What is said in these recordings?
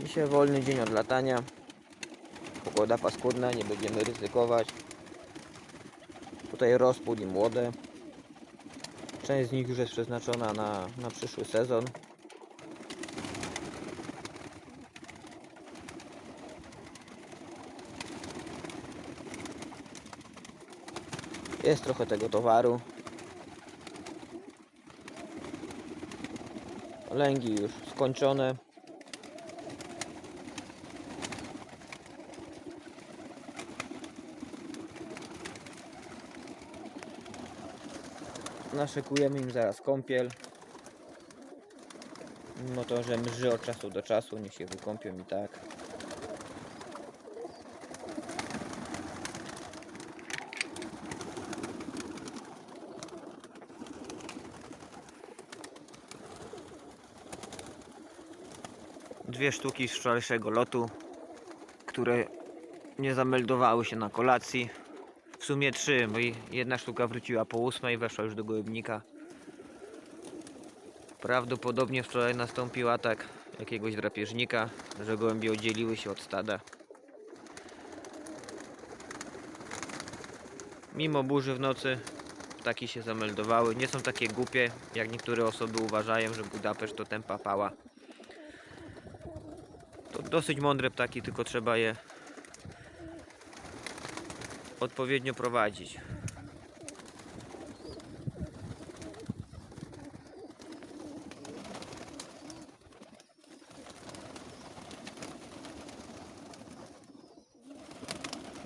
Dzisiaj wolny dzień od latania. Pogoda paskudna, nie będziemy ryzykować. Tutaj rozpód i młode. Część z nich już jest przeznaczona na, na przyszły sezon. Jest trochę tego towaru. Lęgi już skończone. Naszykujemy im zaraz kąpiel. Mimo to, że mrzy od czasu do czasu, niech się wykąpią i tak. Dwie sztuki z wczorajszego lotu, które nie zameldowały się na kolacji. W sumie trzy, bo jedna sztuka wróciła po ósmej, weszła już do gołębnika. Prawdopodobnie wczoraj nastąpił atak jakiegoś drapieżnika, że gołębie oddzieliły się od stada. Mimo burzy w nocy ptaki się zameldowały. Nie są takie głupie, jak niektóre osoby uważają, że Budapeszt to tempa pała. To dosyć mądre ptaki, tylko trzeba je odpowiednio prowadzić.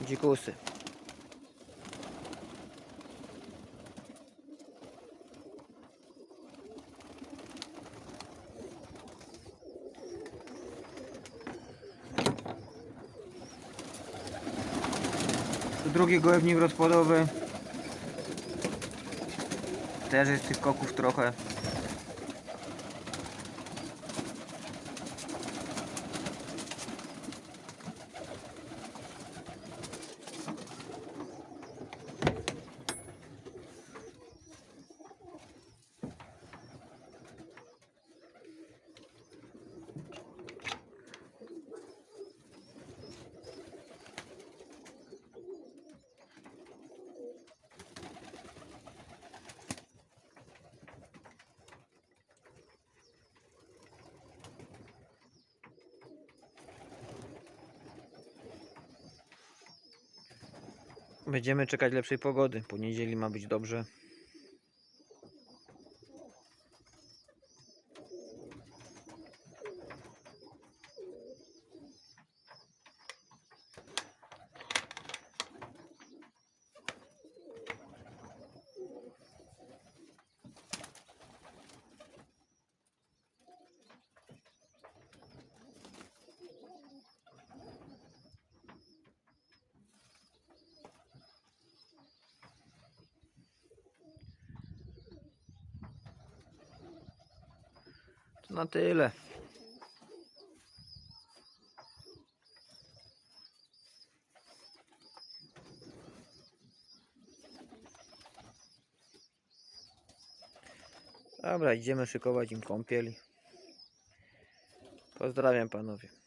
Dzikusy. Drugi gołębnik rozpłodowy. Też jest tych koków trochę. Będziemy czekać lepszej pogody. Po niedzieli ma być dobrze. Na tyle. Dobra, idziemy szykować im kąpiel. Pozdrawiam panowie.